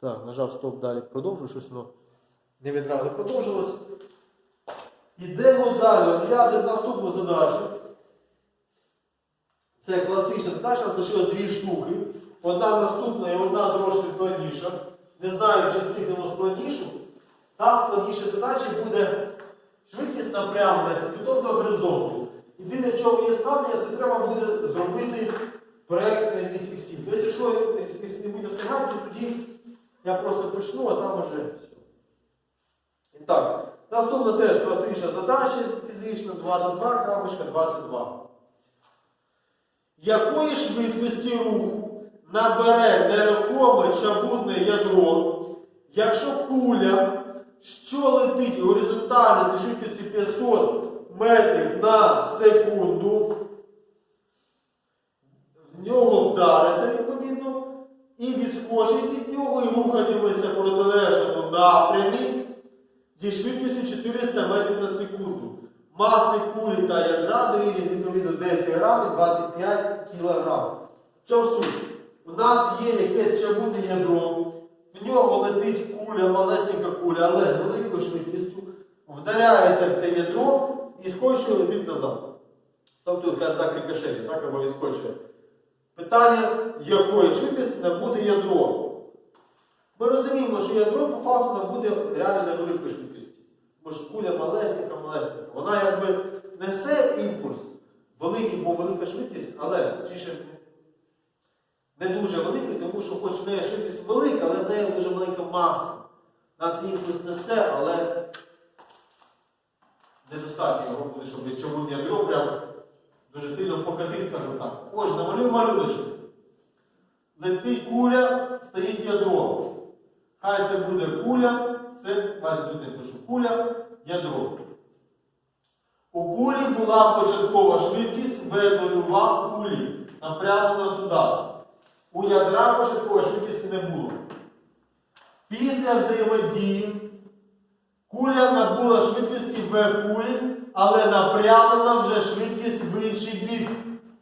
Так, нажав стоп, далі продовжую, щось воно не відразу продовжилось. Йдемо далі, розв'язуємо наступну задачу. Це класична задача, нас лишилось дві штуки. Одна наступна і одна трошки складніша. Не знаю, чи встигнемо складнішу. Там складніша задача буде швидкість напрямлення кутом до горизонту. Єдине, в чому є складення, це треба буде зробити проєкцію на сім. Тобто, якщо не буде встигати, то тоді я просто почну, а там уже все. І так, наступна теж класична задача фізична 22.22. Якої швидкості руху набере нерухоме чабутне ядро, якщо куля, що летить горизонтально зі швидкістю 500 метрів на секунду, в нього вдариться і відскочить від нього і рухатиметься в протилежному напрямі зі швидкістю 400 метрів на секунду. Маси кулі та ядра дорівнює відповідно 10 грамів 25 кг. Що суть? У нас є якесь чавунне ядро, в нього летить куля, малесенька куля, але з великою швидкістю, вдаряється в це ядро і скочує летить назад. Тобто, каже так, рикошеті, так або відскочує. Питання, якої швидкості набуде ядро. Ми розуміємо, що ядро по факту набуде реально невеликої швидкості. Бо ж куля малесенька, малесенька. Вона якби несе імпульс, великий, бо велика швидкість, але ще не дуже великий, тому що хоч в неї швидкість велика, але в неї дуже маленька маса. Вона цей імпульс несе, але недостатньо його буде, щоб чому ядро прям дуже сильно покатить, скажімо так. Ось, намалюю малюночок. Летить куля, стоїть ядро. Хай це буде куля, це, тут я пишу куля, ядро. У кулі була початкова швидкість V0 кулі, напрямлена туди. У ядра початкової швидкості не було. Після взаємодії куля набула швидкості V кулі, але напрямлена вже швидкість в інший бік.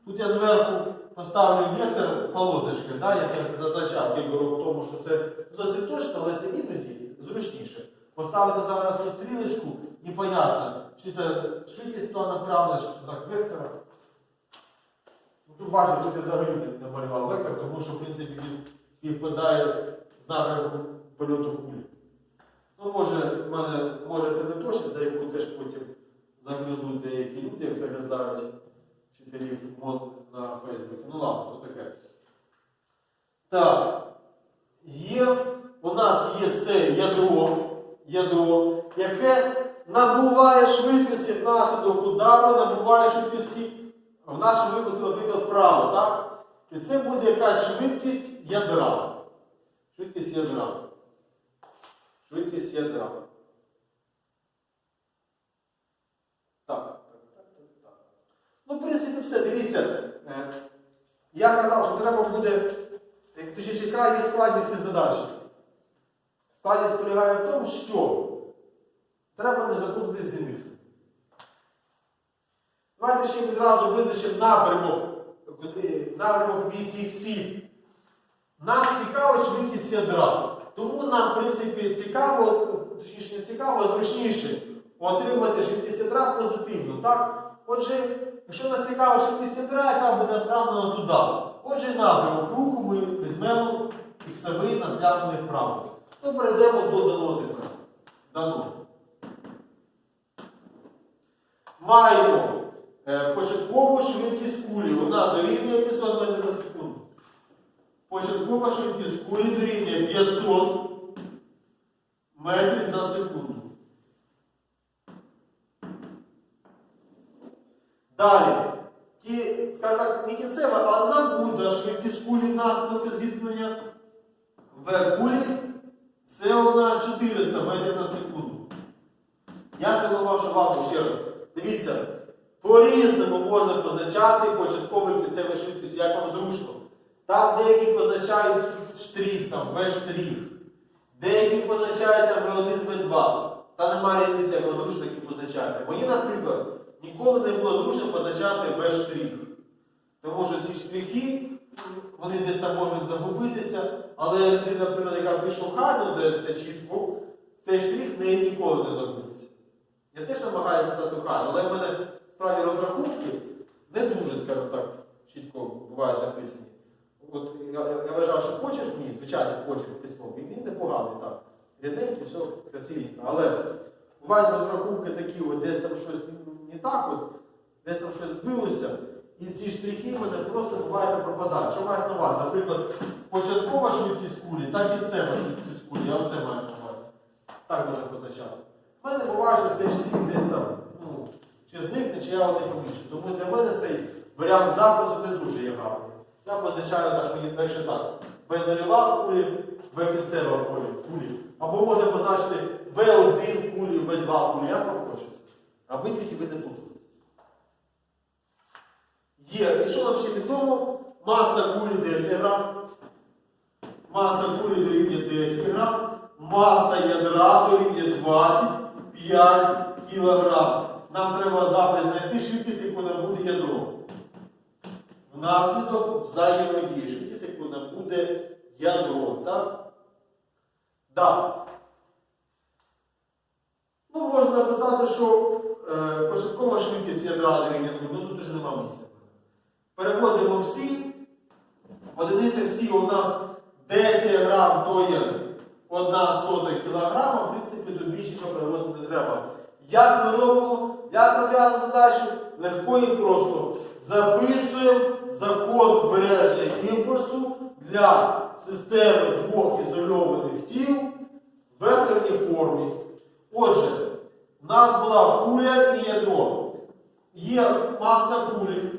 Тут я зверху поставлю вектор полосочки, да, я зазначав кілька років тому, що це досить точно, але це іноді зручніше. Поставити зараз цю стрілочку, непонятно, чи це швидкість то направлена, це знак вектора. Ну, Тут бачите, тут я взагалі не намалював вектор, тому що в принципі він співпадає з напрямком польоту кулі. Ну, може, в мене, може це не точно, за яку теж потім загризуть деякі люди, як загризають вчителів мод на Фейсбуці. Ну ладно, то таке. Так. Є, у нас є це ядро, ядро, яке набуває швидкості внаслідок удару, набуває швидкості, в нашому випадку, наприклад, вправо, так? І це буде якась швидкість ядра. Швидкість ядра. Швидкість ядра. Так, так, так, так, так. Ну, в принципі, все, дивіться. Е, Я казав, що треба буде, точніше, яка є складність задачі. Складність полягає в тому, що треба не заплутати з індексом. Давайте ще відразу визначимо напрямок, напрямок вісі іксів. Нас цікава швидкість ядра. Тому нам, в принципі, цікаво, точніше не цікаво, а зручніше отримати швидкість ядра позитивно. Так? Отже, якщо нас цікава швидкість ядра, яка буде направлена туди. Отже, напрямок руху ми візьмемо іксовий напрямлений вправо. То перейдемо до даного типу. Дано. Маємо е, початкову швидкість кулі. Вона дорівнює 500 метрів за секунду. Початкова швидкість кулі дорівнює 500 метрів за секунду. Далі. Скажімо так, не кінцева, а набута швидкість кулі зіткнення в кулі це у нас 400 метрів на секунду. Я зверну вашу увагу ще раз. Дивіться, по-різному можна позначати початковий кінцевий швидкість, як вам зручно. Там деякі позначають штрих, там, В-штрих. Деякі позначають там В1, В2. Та немає різниці, як вам зручно, які позначаєте. Мені, наприклад, ніколи не було зручно позначати В-штрих. Тому що ці штрихи вони десь там можуть загубитися, але людина, наприклад, яка прийшов хайно, де все чітко, цей штрих в неї ніколи не загубиться. Я теж намагаюся писати хайно, але в мене справді розрахунки не дуже, скажімо так, чітко бувають написані. От я, я вважав, що почерк мій, звичайно, почерк письмовий, він непоганий, так. Рідненький, все красивенько. Але бувають розрахунки такі, от десь там щось не так, от, десь там щось збилося, і ці штрихи в мене просто бувають пропадають. Що на увазі? Наприклад, початкова швидкість кулі та кінцева швидкість кулі, я оце маю на. Так можна позначати. У мене буває, що цей штрих десь там, ну, чи зникне, чи я його не поміщу. Тому для мене цей варіант запису не дуже є гарний. Я позначаю так, мені перше так. В нульова кулі, В кінцева кулі. Або можна позначити В1 кулі, В2 кулі. Аби тільки ви не тут. Є. І що нам ще відомо? Маса кулі 10 грам. Маса кулі дорівнює 10 грам. Маса ядра дорівнює 25 кілограм. Нам треба запис знайти швидкість, яку нам буде ядро. Внаслідок взаємодії. Швидкість, яку нам буде ядро. Так? Да. Ну, можна написати, що початкова швидкість ядра дорівнює нулю, ну тут вже нема місця. Переводимо всі. Одиниця всі у нас 10 грам то є 1 сота кілограма, в принципі, до більше нічого переводити не треба. Як ми робимо? Як розв'язуємо задачу? Легко і просто. Записуємо закон збереження імпульсу для системи двох ізольованих тіл в векторній формі. Отже, в нас була куля і ядро. Є маса кулі.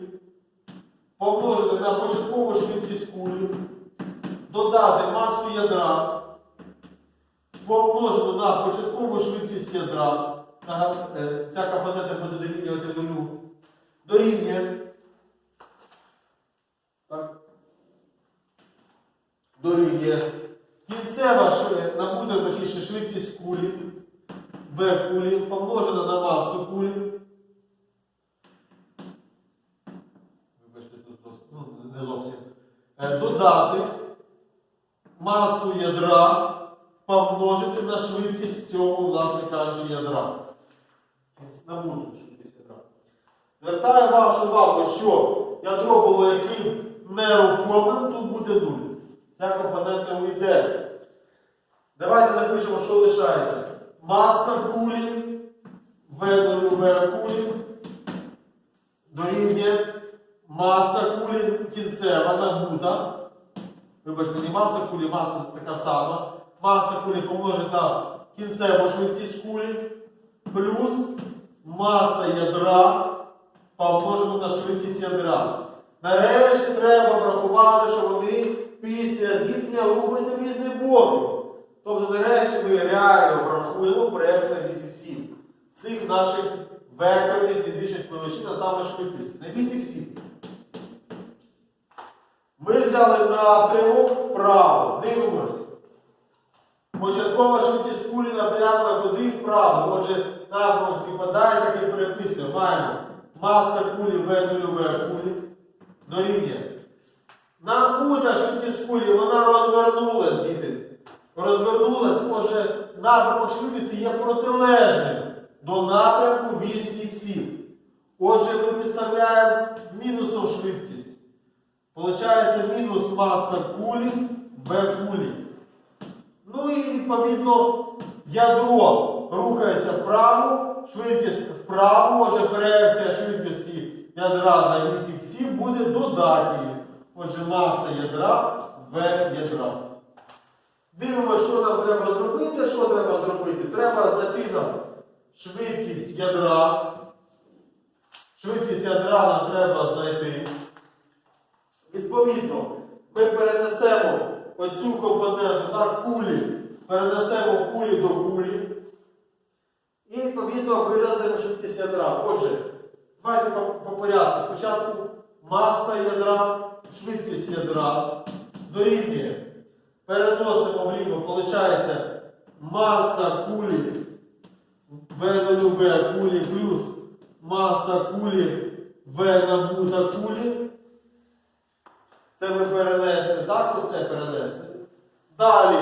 Помножити на початкову швидкість кулі, додати масу ядра, помножити на початкову швидкість ядра, е, ця компонента буде дорівнювати нулю, дорівнює. Дорівнює. Кінцева набуде точніше швидкість кулі, В кулі, помножена на масу кулі. Вибачте, тут ну, не зовсім. Е, Додати масу ядра помножити на швидкість цього, власне кажучи, ядра. Набуту швидкість ядра. Звертаю вашу увагу, що ядро було яким нерухомим, тут буде 0. Ця компонента уйде. Давайте запишемо, що лишається. Маса кулі, В0 В кулі дорівнює маса кулі кінцева набута. Вибачте, не маса кулі, маса така сама. Маса кулі помножить на кінцеву швидкість кулі плюс маса ядра помножена на швидкість ядра. Нарешті треба врахувати, що вони після зіткнення рухаються в різні боки. Тобто, нарешті ми реально врахуємо вісіх сім цих наших векторних фізичних величин, а саме швидкість. Вісіх сім. Ми взяли напрямок вправо. Дивимось. Початкова швидкість кулі напрямок куди вправо. Отже, напрямок співпадає, так і переписуємо. Маємо маса кулі В0 В кулі дорівнює. Набута швидкість кулі, вона розвернулась, діти. Розвернулась, отже, напрямок швидкості є протилежним до напрямку вісі іксів. Отже, ми підставляємо з мінусом швидкість. Получається мінус маса кулі В кулі. Ну і відповідно ядро рухається вправо, швидкість вправо, отже, проекція швидкості ядра на вісі буде додатньою. Отже, маса ядра В ядра. Дивимося, що нам треба зробити. Що треба зробити? Треба знайти нам швидкість ядра. Швидкість ядра нам треба знайти. Відповідно, ми перенесемо оцю компоненту на кулі, перенесемо кулі до кулі. І відповідно виразимо швидкість ядра. Отже, давайте по, по порядку. Спочатку маса ядра, швидкість ядра дорівнює. Переносимо вліво, виходить маса кулі В0 В кулі плюс маса кулі В набута кулі. Це ми перенесли, так, оце перенесли. Далі.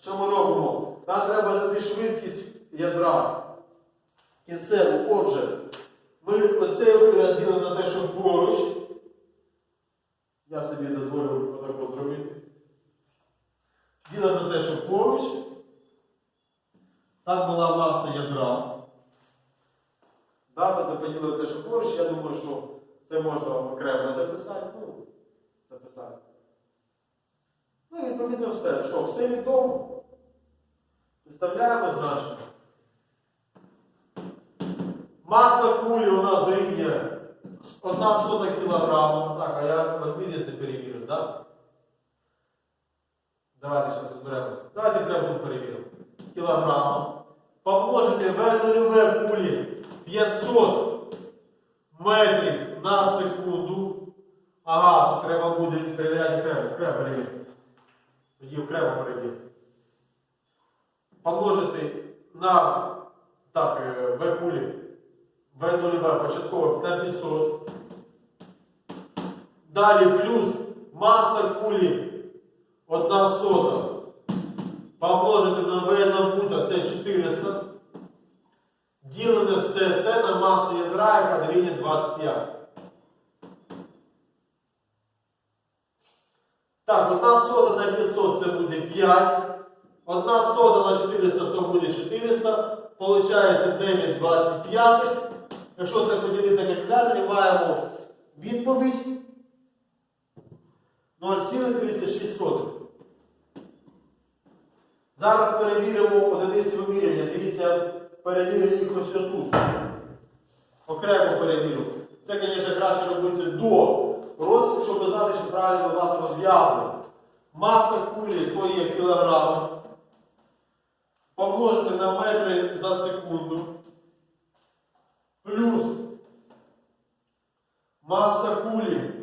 Що ми робимо? Нам треба знайти швидкість ядра. Кінцеву. Отже, ми оцей вираз ділимо на те, що поруч. Я собі дозволю отако зробити. Ділимо на те, що поруч. Там була маса ядра. Да, тобто поділили те, що поруч. Я думаю, що це можна окремо записати. Ну, записати. Ну і відповідно все. Що, все відомо? Виставляємо значення. Маса кулі у нас дорівнює 1 сота кілограма. Так, а я возмірність не перевірив, так? Давайте зараз розберемося. Давайте прямо перевіримо. Кілограма. Помножити В нульове кулі 500 метрів на секунду. Ага, тут треба буде перевіряти окремо, окремо перевірити. Тоді окремо перевірити. Помножити на так, е, В кулі В0 початково на 500. Далі плюс маса кулі 1 сота. Помножити на В набута це 400. Ділене все це на масу ядра, яка дорівнює 25. Так, 1 сота на 500 це буде 5. 1 сота на 400 то буде 400. Получається 9 25. Якщо це поділити на калькуляторі, маємо відповідь 0,36. Зараз перевіримо одиниці вимірювання. Дивіться, перевірю їх ось тут. Окремо перевірю. Це, звісно, краще робити до розвитку, щоб знати, що правильно власне розв'язуємо. Маса кулі то є кілограм. Помножити на метри за секунду. Плюс маса кулі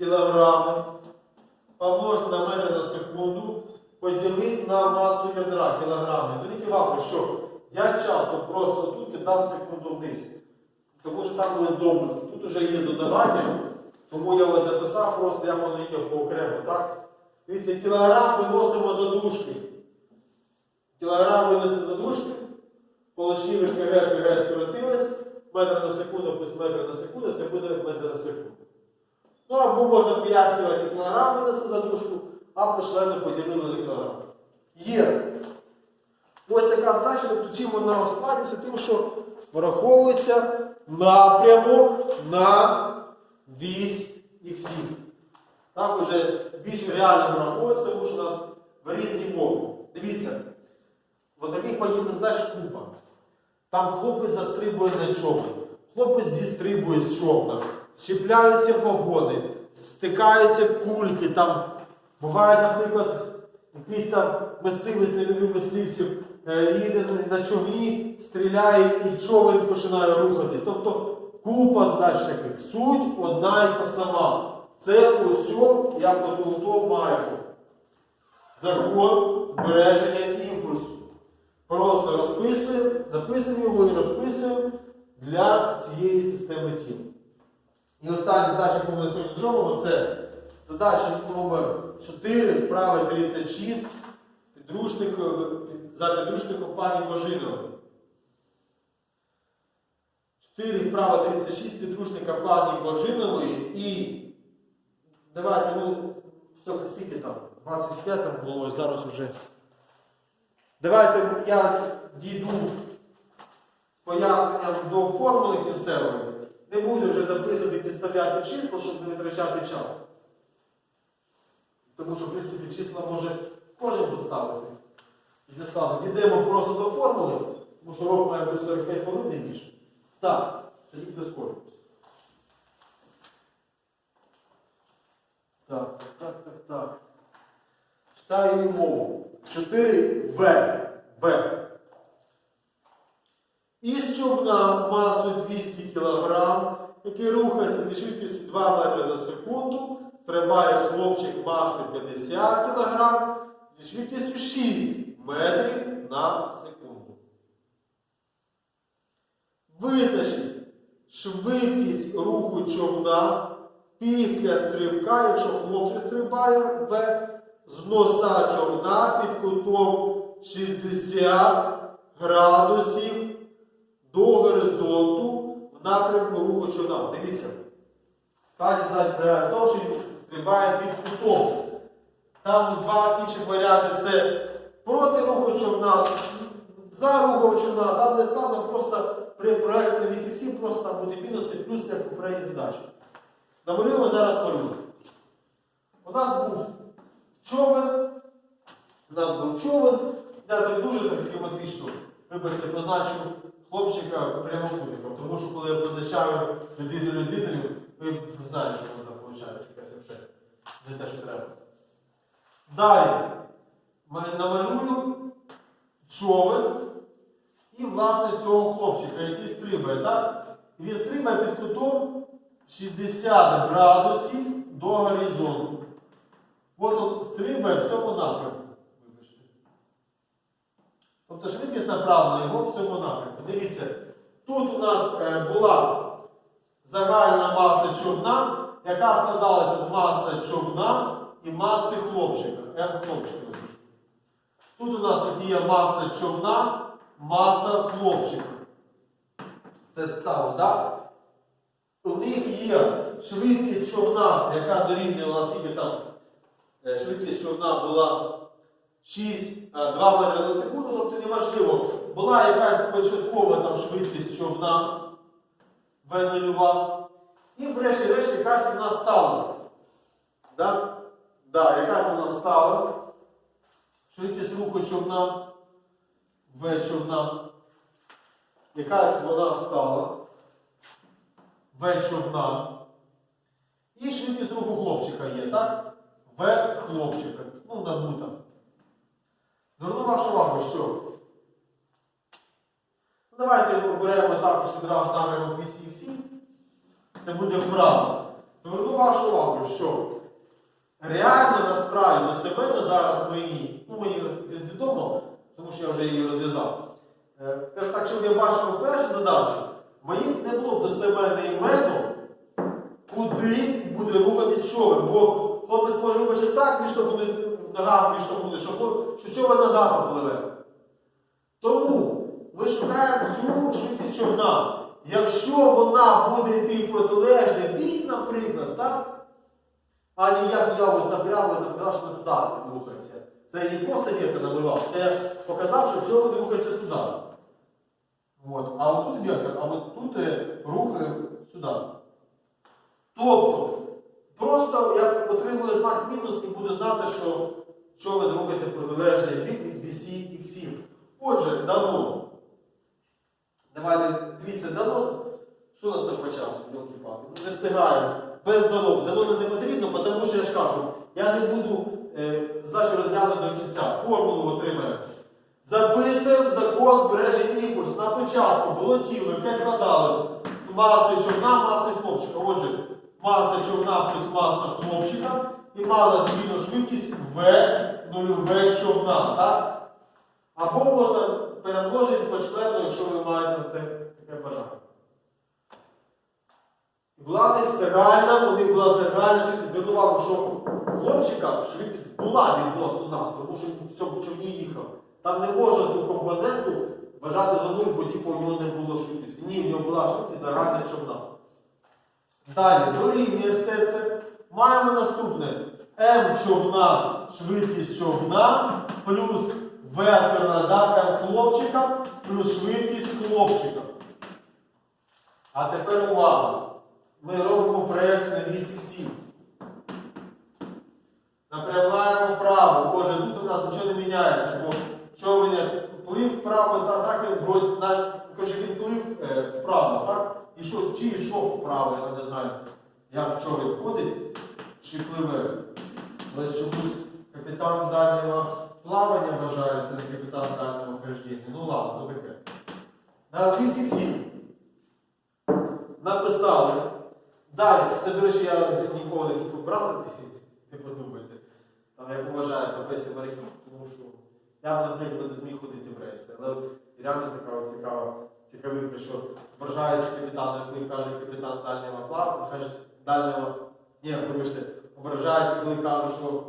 кілограми. Помножити на метри на секунду. Поділити на масу ядра кілограми. Зверніть увагу, що я часто просто тут кидав секунду вниз. Тому що там були добутки. Тут вже є додавання, тому я ось записав просто, як воно є поокремо. Так? Дивіться, кілограм виносимо за дужки. Кілограм винесли за дужки, получили КГ, КГ скоротилось, метр на секунду плюс метр на секунду, це буде метр на секунду. Ну або можна пояснювати кілограм за дужку, а почленно поділили на кілограм. Є. Ось така задача, тобто чим вона ускладнюється, тим, що враховується напрямок на вісь іксів. Так уже більш реально враховується, тому що у нас в різні боки. Дивіться, от таких подібних знаєш купа. Там хлопець застрибує на човен, хлопець зістрибує з човна, щепляються погоди, стикаються кульки. Там буває, наприклад, якийсь там мисливець, не люблю мисливців, е, їде на- човні, стріляє і човен починає рухатись. Тобто купа задач таких. Суть одна і та сама. Це усьо, от у маємо. Закон збереження імпульсу. Просто розписуємо, записуємо його і розписуємо для цієї системи тіл. І остання задача, яку ми сьогодні зробимо, це задача номер 4, вправи 36, підручник, е, за підручником пані Божинової. 4 вправа 36 підручника пані Божинової і давайте, ну, скільки, там, 25 там було, ось зараз уже. Давайте я дійду з поясненням до формули кінцевої. Не буду вже записувати підставляти числа, щоб не витрачати час. Тому що, в принципі, числа може кожен поставити. І не ставити. Йдемо просто до формули, тому що урок має бути 45 хвилин не більше. Так, тоді прискорюємося. Так, так, так, так. Читаю мову. 4В. В. Із човна масою 200 кг, який рухається зі швидкістю 2 метри за секунду, стрибає хлопчик масою 50 кг зі швидкістю 6 метрів на секунду. Визначить швидкість руху човна після стрибка, якщо хлопчик стрибає, В, з носа човна під кутом 60 градусів до горизонту в напрямку руху човна. Дивіться. В що він стрибає під кутом. Там два інші варіанти це проти руху човна, за рухом човна, там не складно, просто при проекції 8 просто там буде мінуси, плюс як у попередній задачі. Намалюємо зараз малюнок. У нас був човен, у нас був човен, я дуже так схематично, вибачте, позначу хлопчика прямокутником, тому що коли я позначаю людину людиною, ви знаєте, що вона виходить, якась вже не те, що треба. Далі намалюю човен і, власне, цього хлопчика, який стрибає, так? Він стрибає під кутом 60 градусів до горизонту. От він стрибає в цьому напрямку. Тобто швидкість направлена його в цьому напрямку. Дивіться, тут у нас е, була загальна маса човна, яка складалася з маси човна і маси хлопчика. М хлопчика. Тут у нас є маса човна, маса хлопчика. Це стало, так? У них є швидкість човна, яка дорівнює у скільки там. е, Швидкість човна була 6, а, 2 метри за секунду, тобто неважливо. Була якась початкова там швидкість човна В0. І врешті-решт якась вона стала. Да? Да, якась вона стала. Швидкість руху човна, В човна. Якась вона стала. В човна. І швидкість руху хлопчика є, так? В хлопчика. Ну, набута. Зверну вашу увагу, що. Ну, Давайте оберемо також відразу вісі всі. Це буде вправо. Зверну вашу увагу, що реально насправді достеменно зараз мені, ну мені відомо, тому що я вже її розв'язав. Е, Скажу так, щоб я бачив першу задачу, мені не було б достеменне імено, куди буде рухатись човен. Бо хлопець може вибачити так, відштовхнути ногами відштовхнути, що, хлоп- що човен назад попливе. Тому ми шукаємо цю швидкість човна. Якщо вона буде йти протилежний бік, наприклад, так? А не як я от напрямо напрямо, що туди рухається. Це не просто вірка намалював, це показав, що човен рухається туди. От. А от тут вектор, а от тут е, рух е, сюди. Тобто, просто я отримую знак мінус і буду знати, що човен рухається протилежний бік від вісі іксів. Отже, дано. Давайте, дивіться, дано. Що у нас там по часу? Ну, Не встигаємо. Без дано. Дано не потрібно, тому що я ж кажу, я не буду е, здачу розв'язувати до кінця. Формулу отримаємо. Записуємо закон бережний імпульс. На початку було тіло, яке складалось з маси човна, маси хлопчика. Отже, маса човна плюс маса хлопчика і мала змінну швидкість В нульове човна. Так? Або можна перемножити по члену, якщо ви маєте те таке бажання. Була них загальна, у них була загальна швидкість. Зверну увагу, що хлопчика швидкість була відносно нас, тому що він в цьому човні їхав. Там не можна ту компоненту вважати за нуль, бо типу, у нього не було швидкості. Ні, в нього була швидкість загальна човна. Далі, дорівнює все це. Маємо наступне. М човна, швидкість човна, плюс векторна дата хлопчика, плюс швидкість хлопчика. А тепер увага. Ми робимо проєкцію на 8 сім. Напрямляємо вправо. Боже, тут у нас нічого не міняється, бо човен як плив вправо, та так він вроді на каже, він плив е, вправо, так? І що, чи йшов вправо, я не знаю, як човен ходить, чи пливе. Але чомусь капітан дальнього плавання вважається не капітан дальнього хождіння. Ну ладно, то таке. На 8 написали. Далі, це, до речі, я ніколи не хотів образити, не подумайте. Там я поважаю професію моряків, тому що я, наприклад, не зміг ходити в рейси. Але реально така цікава цікавинка, що вважається капітан, коли каже капітан дальнього плавання, дальнього ні, вибачте, ображаються, коли кажуть, що,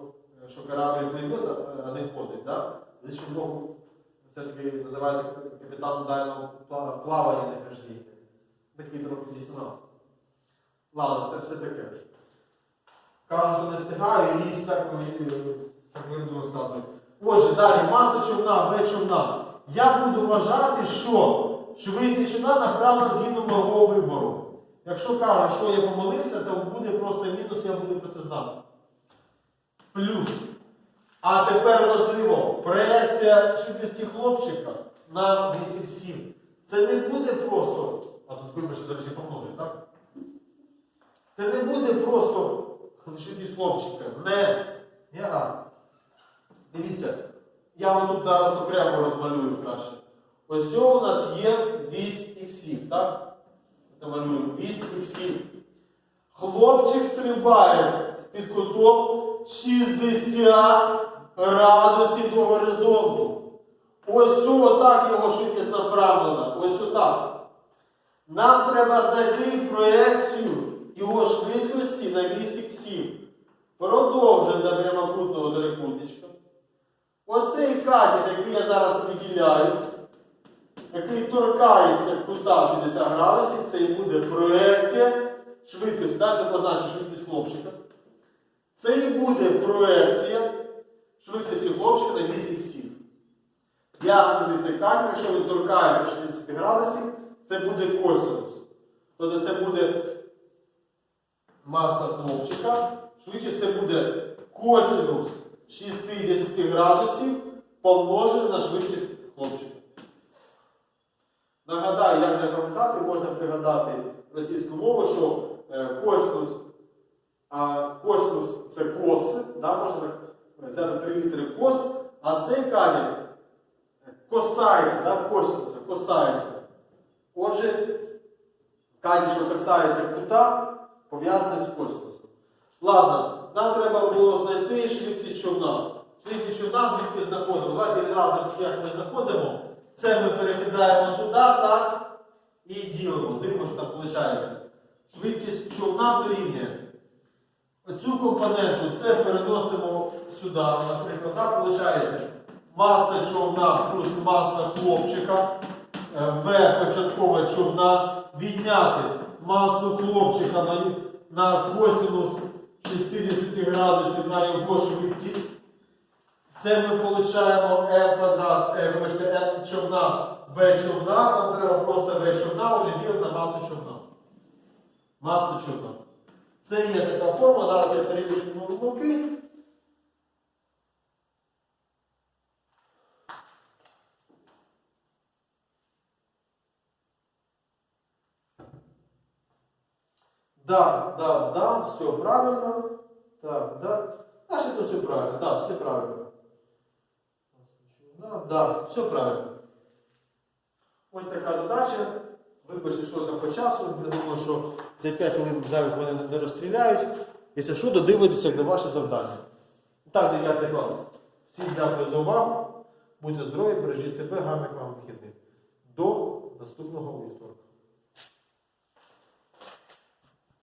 що корабль пливе, а не входить. Да? З іншого боку, все ж таки називається капітаном дальнього плавання не хождіння. Такий трохи дисонанс. Ладно, це все таке. Кажу, що не встигаю і всякої ерунду розказую. Отже, далі маса човна, В човна. Я буду вважати, що швидкість човна направлена згідно мого вибору. Якщо кажуть, що я помилився, то буде просто мінус, я буду про це знати. Плюс. А тепер важливо, проекція швидкості хлопчика на 8-7. Це не буде просто. А тут вибачте, до речі, помножить, так? Це не буде просто швидкість хлопчика. Не. Ні, а. Дивіться, я вам тут зараз окремо розмалюю краще. Ось у нас є вісь іксів, так? Намалюємо вісь іксів. Хлопчик стрибає з-під кутом 60 градусів до горизонту. Ось отак його швидкість направлена. Ось отак. Нам треба знайти проекцію його швидкості на вісь іксів. Продовжуємо до прямокутного трикутничка. Оцей катет, який я зараз виділяю, який торкається кута 60 градусів, це і буде проекція швидкості. Дайте позначити швидкість хлопчика. Це і буде проекція швидкості хлопчика на вісі. Як знайти цей катет, якщо він торкається 60 градусів, це буде косинус. Тобто це буде маса хлопчика. Швидкість це буде косинус 60 градусів помножене на швидкість хлопчика. Нагадаю, як запам'ятати, можна пригадати російську мову, що е, а косинус це кос, да, можна взяти 3 літери кос, а цей камінь косається, да, косинуса, косається. Отже, камінь, що касається кута, пов'язаний з косинусом. Ладно, нам треба було знайти швидкість човна. Швидкість човна звідки знаходимо? Давайте відразу напишу, як ми знаходимо. Це ми перекидаємо туди, так, і ділимо. Дивимо, що там виходить. Швидкість човна дорівнює. Оцю компоненту це переносимо сюди, наприклад, так виходить. Маса човна плюс маса хлопчика. е, В початкова човна відняти масу хлопчика на косинус 60 градусів на його швидкість. Це ми отримуємо m квадрат, е, вибачте, m човна, v човна, нам треба просто v човна вже ділити на масу човна. Масу човна. Це є така форма, зараз я перевірю помилки. Да, да, да, все правильно. Так, да. Значит, это все правильно. Да, все правильно. Да, все правильно. Ось така задача. Вибачте, що там по часу. Я думаю, що за 5 хвилин зайвих мене не розстріляють. Якщо що, додивитися як на ваше завдання. Так, 9 клас. Всім дякую за увагу. Будьте здорові, бережіть себе, гарних вам вихідних. До наступного вівторка.